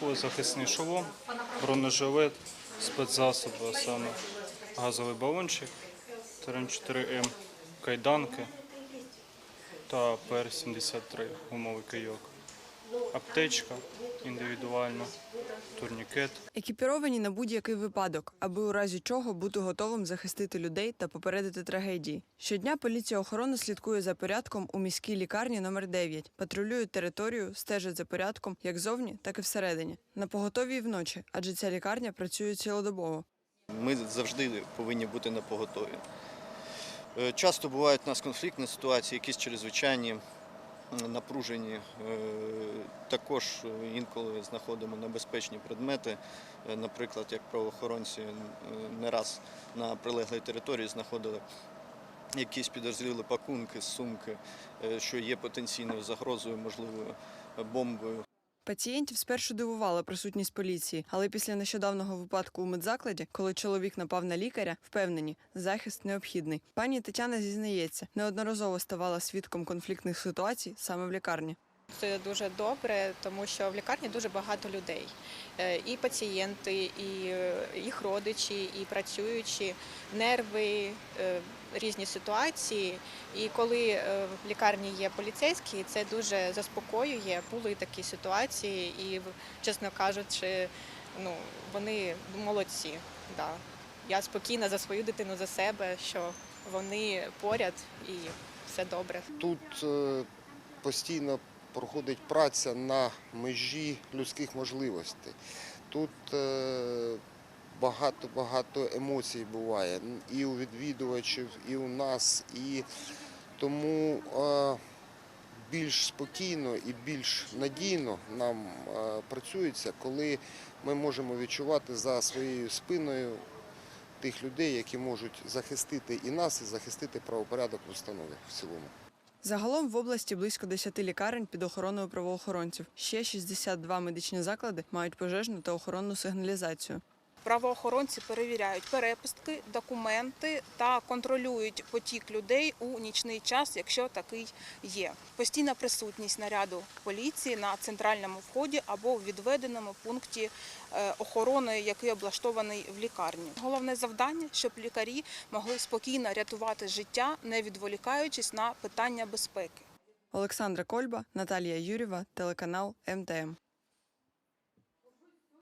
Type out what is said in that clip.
захисний шолом, бронежилет, спецзасоби, а саме газовий балончик, Терен 4М, кайданки та ПР-73 гумовий кийок. Аптечка індивідуальна, турнікет. Екіпіровані на будь-який випадок, аби у разі чого бути готовим захистити людей та попередити трагедії. Щодня поліція охорони слідкує за порядком у міській лікарні номер 9 патрулюють територію, стежать за порядком як зовні, так і всередині. На поготові і вночі, адже ця лікарня працює цілодобово. Ми завжди повинні бути на поготові. Е, Часто бувають у нас конфліктні ситуації, якісь чрезвичайні, напружені. Е, Також інколи знаходимо небезпечні предмети. Е, Наприклад, як правоохоронці е, не раз на прилеглій території знаходили якісь підозріли пакунки, сумки, що є потенційною загрозою, можливою бомбою. Пацієнтів спершу дивувала присутність поліції, але після нещодавнього випадку у медзакладі, коли чоловік напав на лікаря, впевнені, захист необхідний. Пані Тетяна зізнається, неодноразово ставала свідком конфліктних ситуацій саме в лікарні. Це дуже добре, тому що в лікарні дуже багато людей. Е, І пацієнти, і е, їх родичі, і працюючі, нерви, е, різні ситуації. І коли в лікарні є поліцейські, це дуже заспокоює. Були такі ситуації, і чесно кажучи, ну вони молодці. Да. Я спокійна за свою дитину, за себе, що вони поряд і все добре. Тут постійно проходить праця на межі людських можливостей. Тут багато-багато емоцій буває і у відвідувачів, і у нас. І тому е, більш спокійно і більш надійно нам е, працюється, коли ми можемо відчувати за своєю спиною тих людей, які можуть захистити і нас, і захистити правопорядок в установі в цілому. Загалом в області близько 10 лікарень під охороною правоохоронців. Ще 62 медичні заклади мають пожежну та охоронну сигналізацію. Правоохоронці перевіряють перепустки, документи та контролюють потік людей у нічний час, якщо такий є. Постійна присутність наряду поліції на центральному вході або в відведеному пункті е, охорони, який облаштований в лікарні. Головне завдання, щоб лікарі могли спокійно рятувати життя, не відволікаючись на питання безпеки. Олександра Кольба, Наталія Юрєва, телеканал МТМ.